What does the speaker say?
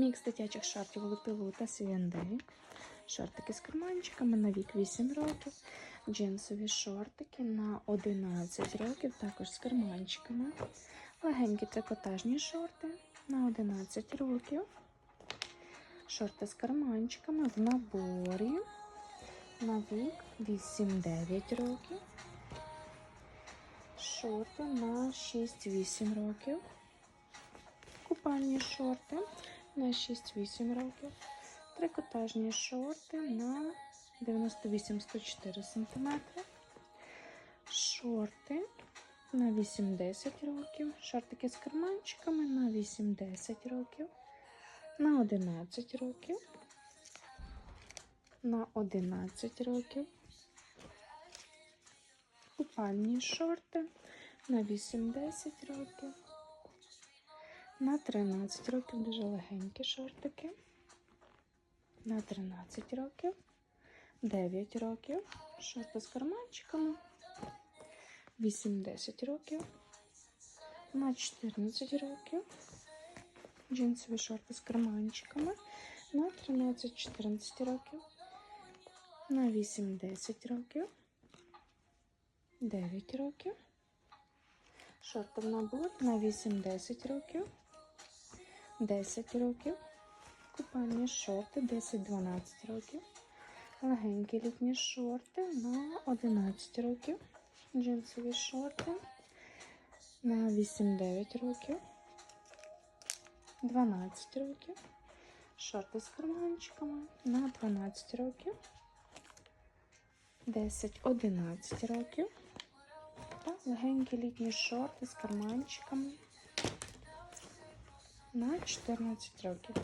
Мікс дитячих шортів Лупілу та C&D. Шортики з карманчиками на вік 8 років. Джинсові шортики на 11 років, також з карманчиками. Легенькі трикотажні шорти на 11 років. Шорти з карманчиками в наборі на вік 8-9 років. Шорти на 6-8 років. Купальні шорти на 6-8 років. Трикотажні шорти на 98-104 см. Шорти на 8-10 років. Шортики з карманчиками на 8-10 років. На 11 років. На 11 років. Купальні шорти на 8-10 років. На 13 років дуже легенькі шортики. На 13 років. 9 років. Шорти з карманчиками. 8-10 років. На 14 років. Джинсові шорти з карманчиками. На 13-14 років. На 8-10 років. 9 років. Шорти в набор на 8-10 років. 10 років. Купальні шорти 10-12 років. Легенькі літні шорти на 11 років. Джинсові шорти на 8-9 років. 12 років. Шорти з карманчиками на 12 років. 10-11 років. Легенькі літні шорти з карманчиками на 14 років.